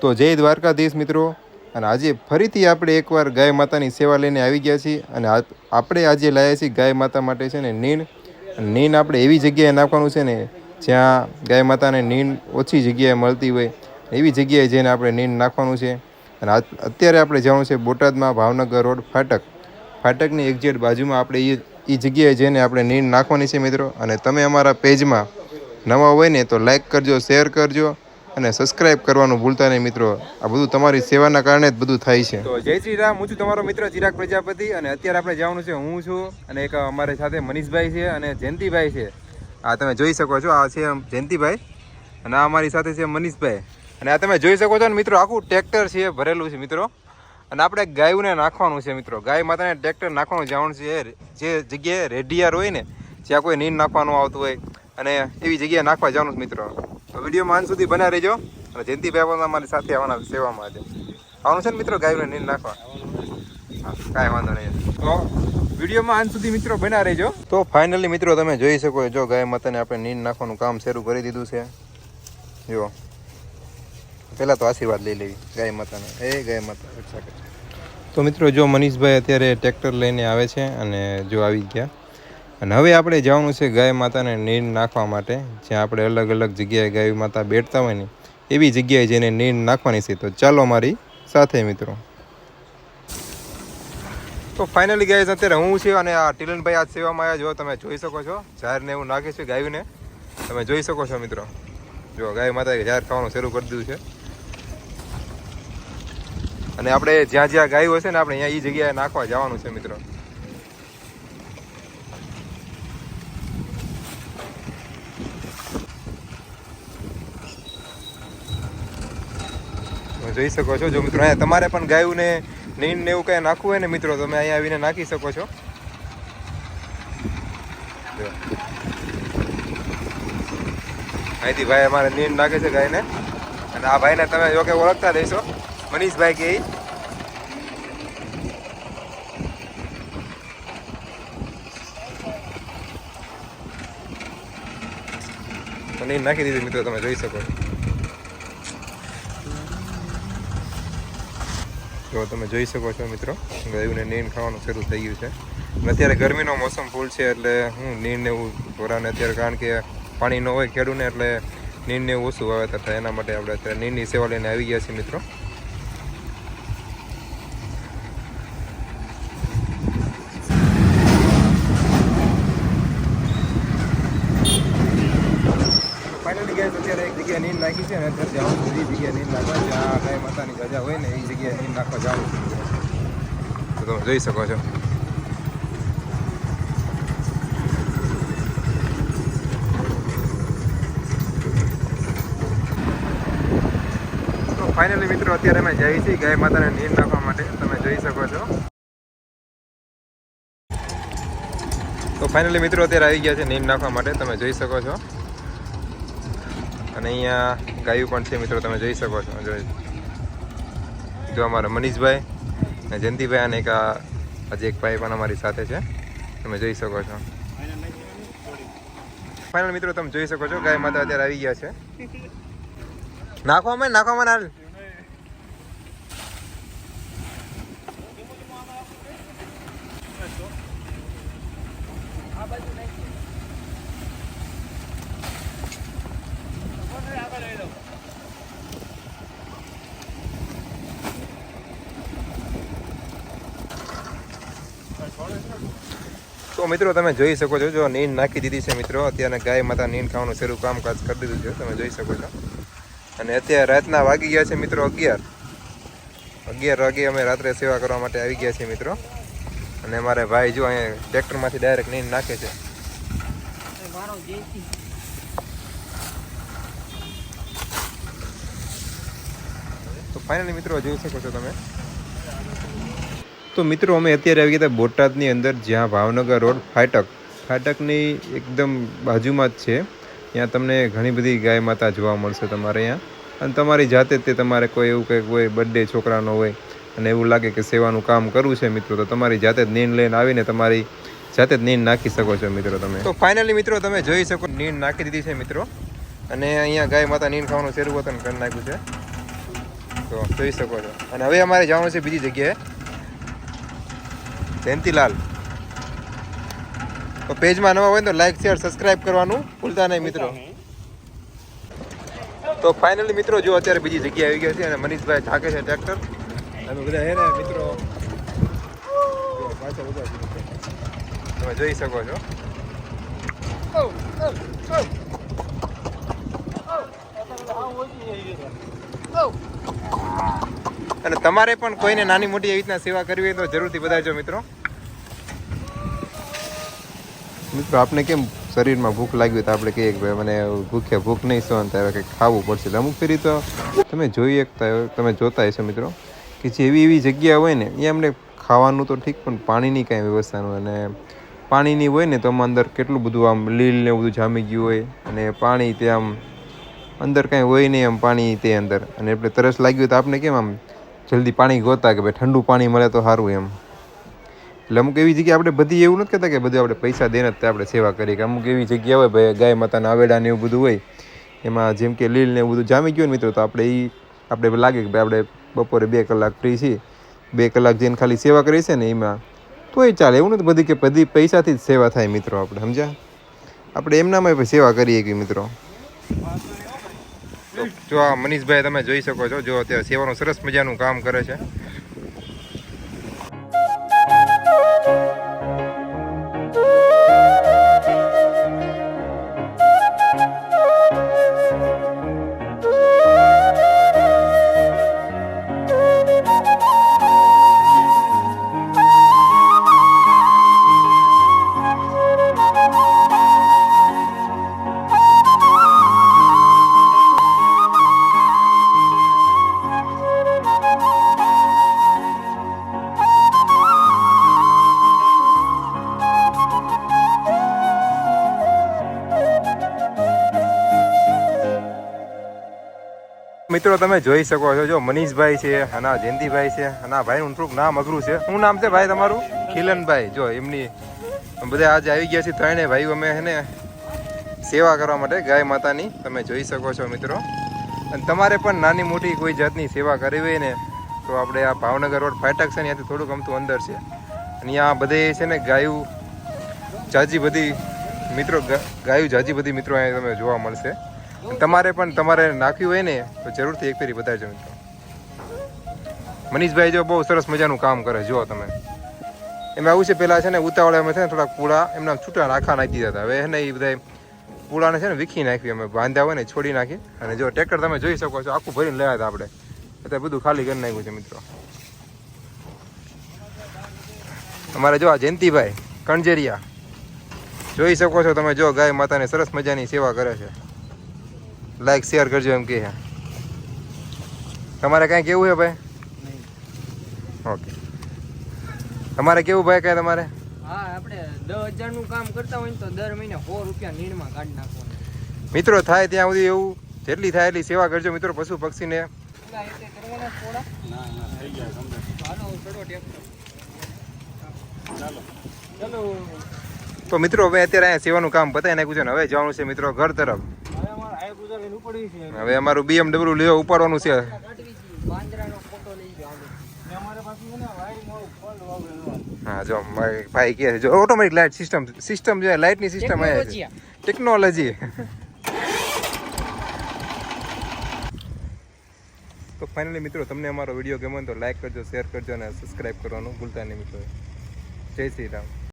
તો જય દ્વારકાધીશ મિત્રો. અને આજે ફરીથી આપણે એકવાર ગાય માતાની સેવા લઈને આવી ગયા છીએ અને આપણે આજે લાવ્યા છીએ ગાય માતા માટે છે ને નીણ. નીણ આપણે એવી જગ્યાએ નાખવાનું છે ને જ્યાં ગાય માતાને નીણ ઓછી જગ્યાએ મળતી હોય, એવી જગ્યાએ જઈને આપણે નીણ નાખવાનું છે. અને અત્યારે આપણે જવાનું છે બોટાદમાં ભાવનગર રોડ ફાટક. ફાટકની એક્ઝેક્ટ બાજુમાં આપણે એ એ જગ્યાએ જઈને આપણે નીણ નાખવાની છે મિત્રો. અને તમે અમારા પેજમાં નવા હોય ને તો લાઇક કરજો, શેર કરજો. અને સબસ્ક્રાઇબ કરવાનું ભૂલતા નહીં મિત્રો. આ બધું તમારી સેવાના કારણે જ બધું થાય છે. તો જય શ્રી રામ, હું છું તમારો મિત્ર ચિરાગ પ્રજાપતિ અને અત્યારે આપણે જવાનું છે હું છું અને એક અમારી સાથે મનીષભાઈ છે અને જયંતિભાઈ છે. આ તમે જોઈ શકો છો, આ છે જયંતિભાઈ અને આ અમારી સાથે છે મનીષભાઈ. અને આ તમે જોઈ શકો છો ને મિત્રો, આખું ટ્રેક્ટર છે ભરેલું છે મિત્રો. અને આપણે ગાયુંને નાખવાનું છે મિત્રો. ગાય માતાને ટ્રેક્ટર નાખવાનું જવાનું છે, જે જગ્યાએ રેડિયાર હોય ને, જ્યાં કોઈ નીંદ નાખવાનું આવતું હોય. અને એવી જગ્યાએ નાખવા જવાનું છે મિત્રો. તો વિડીયોમાં અંત સુધી બના રહેજો. અને જયંતિભાઈ પણ અમારી સાથે આવવાના સેવામાં આજે આવવાનું છે ને મિત્રો? ગાયોને નીંદ નાખવા. કાંઈ વાંધો નહીં. તો વિડીયોમાં અંત સુધી મિત્રો બના રહેજો. તો ફાઇનલી મિત્રો તમે જોઈ શકો જો ગાય માતાને આપણે નીંદ નાખવાનું કામ શરૂ કરી દીધું છે. જો. પહેલાં તો આશીર્વાદ લઈ લેવી, ગાય માતાને. એ ગાય માતા રક્ષા તો મિત્રો, જો મનીષભાઈ અત્યારે ટ્રેક્ટર લઈને આવે છે અને જો આવી ગયા. અને હવે આપણે જવાનું છે ગાય માતાને નીર નાખવા માટે, જ્યાં આપણે અલગ અલગ જગ્યાએ ગાય માતા બેઠતા હોય ને, એવી જગ્યાએ જઈને નીર નાખવાની છે. તો ચાલો મારી સાથે મિત્રો. તો ફાઇનલી ગાય અત્યારે હું છું અને આ ટીલનભાઈ આ સેવામાં આવ્યા જો તમે જોઈ શકો છો, ઝાડને એવું નાખે છે ગાયુંને. તમે જોઈ શકો છો મિત્રો. જો ગાય માતાએ ઝાડ ખાવાનું શરૂ કરી દીધું છે. અને આપણે જ્યાં જ્યાં ગાયું હશે ને, આપણે અહીંયા એ જગ્યાએ નાખવા જવાનું છે મિત્રો. જોઈ શકો છો. જો મિત્રો, અહીંયા તમારે પણ ગાયું ને નીંદ ને એવું કાંઈ નાખવું હોય ને મિત્રો તમે અહીંયા આવીને નાખી શકો છો. અહીંથી ભાઈ અમારે નીંદ નાખે છે ગાયને. અને આ ભાઈને તમે જો કે ઓળખતા દેશો મનીષભાઈ કે. તો નાખી દીધી મિત્રો, તમે જોઈ શકો છો. જો તમે જોઈ શકો છો મિત્રો, ગાયુંને નીંદ ખાવાનું શરૂ થઈ ગયું છે. અત્યારે ગરમીનો મોસમ ફૂલ છે એટલે હું નીંદ ને એવું ઢોરાને અત્યારે કારણ કે પાણી ન હોય ખેડૂને એટલે નીંદ ને ઓછું વાવેતર થાય. એના માટે આપણે અત્યારે નીંદની સેવા લઈને આવી ગયા છીએ મિત્રો ફાઇનલી ગયા અત્યારે એક જગ્યાએ નીંદ નાખી છે ને અત્યારે જવાનું બધી જગ્યાએ નીંદ નાખવા જ્યાં ગાય માતાની ગજા હોય ને એ જગ્યાએ નીંદ નાખવા છે. તો તમે જોઈ શકો છો. ફાઇનલી મિત્રો, અત્યારે અમે જઈએ છીએ ગાય માતાને નીંદ નાખવા માટે. તમે જોઈ શકો છો. તો ફાઇનલી મિત્રો, અત્યારે આવી ગયા છે નીંદ નાખવા માટે. તમે જોઈ શકો છો. અને અહીંયા ગાયું પણ છે મિત્રો તમે જોઈ શકો છો. જો અમારા મનીષભાઈ અને જયંતિભાઈ અને એક આજે એક ભાઈ પણ અમારી સાથે છે. તમે જોઈ શકો છો. ફાઇનલ મિત્રો તમે જોઈ શકો છો ગાય માતા અત્યારે આવી ગયા છે. નાખવામાં નાખવામાં ના મિત્રો તમે જોઈ શકો છો, જો નીંદ નાખી દીધી છે મિત્રો, અત્યારે ગાય માતા નીંદ ખાવાનું શરૂ કામકાજ કરી દીધું છે, તમે જોઈ શકો છો. અને અત્યારે રાતના વાગી ગયા છે મિત્રો અગિયાર. અગિયાર વાગે અમે રાત્રે સેવા કરવા માટે આવી ગયા છીએ મિત્રો. અને મારે ભાઈ જો અહીંયા ટ્રેક્ટરમાંથી ડાયરેક્ટ નીંદ નાખે છે. તો ફાઇનલી મિત્રો જોઈ શકો છો તમે. તો મિત્રો, અમે અત્યારે આવી ગયા બોટાદની અંદર, જ્યાં ભાવનગર રોડ ફાટક. ફાટકની એકદમ બાજુમાં જ છે. ત્યાં તમને ઘણી બધી ગાય માતા જોવા મળશે તમારે અહીંયા. અને તમારી જાતે તે તમારે કોઈ એવું કંઈક હોય બર્થડે છોકરાનો હોય, અને એવું લાગે કે સેવાનું કામ કરવું છે મિત્રો, તો તમારી જાતે જ નીંદ લઈને આવીને તમારી જાતે જ નીંદ નાખી શકો છો મિત્રો તમે. તો ફાઇનલી મિત્રો, તમે જોઈ શકો, નીંદ નાખી દીધી છે મિત્રો. અને અહીંયા ગાય માતા નીંદ ખાવાનું શરૂ વતન કરી નાખ્યું છે. તો જોઈ શકો છો. અને હવે અમારે જવાનું છે બીજી જગ્યાએ. જયંતિલાલ તો પેજમાં નવા હોય તો લાઈક શેર સબસ્ક્રાઇબ કરવાનું ભૂલતા નહીં મિત્રો. તો ફાઇનલી મિત્રો જો અત્યારે બીજી જગ્યાએ આવી ગઈ છે અને મનીષભાઈ થાકે છે ટ્રેક્ટર અમે બધા હે ને મિત્રો. તમે જોઈ શકો છો. અને તમારે પણ કોઈને નાની મોટી એવી રીતના સેવા કરવી હોય તો જરૂરથી બધાજો મિત્રો. મિત્રો આપણે કેમ શરીરમાં ભૂખ લાગી તો આપણે કહીએ કે ભાઈ, મને ભૂખ્યા ભૂખ નહીં સહન થાય કંઈક ખાવું પડશે. અમુક ફેરી તો તમે જોઈ શકતા તમે જોતા હશો મિત્રો, કે જે એવી એવી જગ્યા હોય ને, એ અમને ખાવાનું તો ઠીક, પણ પાણીની કાંઈ વ્યવસ્થા ન અને પાણીની હોય ને, તો આમાં અંદર કેટલું બધું આમ લીલ ને બધું જામી ગયું હોય, અને પાણી તે આમ અંદર કાંઈ હોય નહીં આમ પાણી તે અંદર. અને એટલે તરસ લાગ્યું તો આપણે કેમ આમ જલ્દી પાણી ગોતા કે ભાઈ ઠંડુ પાણી મળે તો સારું એમ. એટલે અમુક એવી જગ્યાએ આપણે બધી એવું નથી કહેતા કે બધું આપણે પૈસા દઈને જ આપણે સેવા કરીએ કે અમુક એવી જગ્યા હોય ભાઈ ગાય માતાના આવેડા ને એવું બધું હોય, એમાં જેમ કે લીલ ને એવું બધું જામી ગયું ને મિત્રો, તો આપણે એ આપણે લાગે કે ભાઈ આપણે બપોરે બે કલાક ફ્રી છીએ, બે કલાક જઈને ખાલી સેવા કરી છે ને એમાં, તોય ચાલે. એવું નથી બધી કે બધી પૈસાથી જ સેવા થાય મિત્રો આપણે, સમજ્યા? આપણે એમનામાં સેવા કરીએ કે મિત્રો? તો જો આ મનીષભાઈ તમે જોઈ શકો છો, જો અત્યારે સેવાનું સરસ મજાનું કામ કરે છે. મિત્રો, તમે જોઈ શકો છો. જો મનીષભાઈ છે, અને આ જયંતિભાઈ છે, અને આ ભાઈનું થોડુંક નામ અઘરું છે. શું નામ છે ભાઈ તમારું? ખીલનભાઈ. જો, એમની બધા આજે આવી ગયા છે ત્રણેય ભાઈઓ અમે એને સેવા કરવા માટે ગાય માતાની. તમે જોઈ શકો છો મિત્રો. અને તમારે પણ નાની મોટી કોઈ જાતની સેવા કરવી હોય ને, તો આપણે આ ભાવનગર રોડ ફાટક છે ને, ત્યાંથી થોડુંક અમથું અંદર છે. અને અહીંયા બધે છે ને ગાયું, જાજી બધી મિત્રો ગાયું જાજી બધી મિત્રો અહીંયા તમે જોવા મળશે. તમારે પણ તમારે નાખ્યું હોય ને, તો જરૂરથી એક ફેરી બતાવજો મિત્રો. મનીષભાઈ જો બહુ સરસ મજાનું કામ કરે, જુઓ તમે. એમાં આવું છે, પેલા છે ને ઉતાવળામાં છે ને થોડાક પૂળા, એમના છૂટા નાખા નાખી દીધા હતા. હવે એને એ બધા પૂળાને છે ને વીખી નાખ્યું અમે બાંધ્યા હોય ને છોડી નાખી. અને જો ટ્રેક્ટર તમે જોઈ શકો છો, આખું ભરીને લેવા હતા આપણે. અત્યારે બધું ખાલી કરી નાખ્યું છે મિત્રો. અમારે જો આ જયંતિભાઈ, કણજેરિયા. જોઈ શકો છો તમે, જો ગાય માતાને સરસ મજાની સેવા કરે છે. લાઈક શેર કરજો એમ કે. તમારે કાંઈ કેવું છે ભાઈ? ઓકે તમારે કેવું ભાઈ કાંઈ તમારે? હા આપણે દસ હજારનું કામ કરતા હોય ને તો દર મહિને સો રૂપિયા નીણમાં કાઢી નાખવાના. મિત્રો થાય ત્યાં સુધી એવું? જેટલી થાય એટલી સેવા કરજો મિત્રો પશુ પક્ષીને. પેલા એક એક કરવાના થોડા? ના ના થઈ ગયા હાલો ચડો ટ્રેક્ટર. ચાલો. તો મિત્રો હવે અત્યારે અહીંયા સેવાનું કામ પતાવી નાખ્યું છે ને હવે જવાનું છે મિત્રો ઘર તરફ. હવે અમારે છે. બીએમડબલ્યુ લેવા ઉપાડવાનું છે છે છે. હા જો ભાઈ કે છે જો ઓટોમેટિક લાઇટ સિસ્ટમ સિસ્ટમ જે લાઇટની સિસ્ટમ અહીંયા છે. ટેકનોલોજી તો ફાઇનલી મિત્રો તમને અમારો વીડિયો ગમ્યો તો લાઈક કરજો શેર કરજો અને સબસ્ક્રાઇબ કરવાનું ભૂલતા નહીં મિત્રો. જય શ્રી રામ.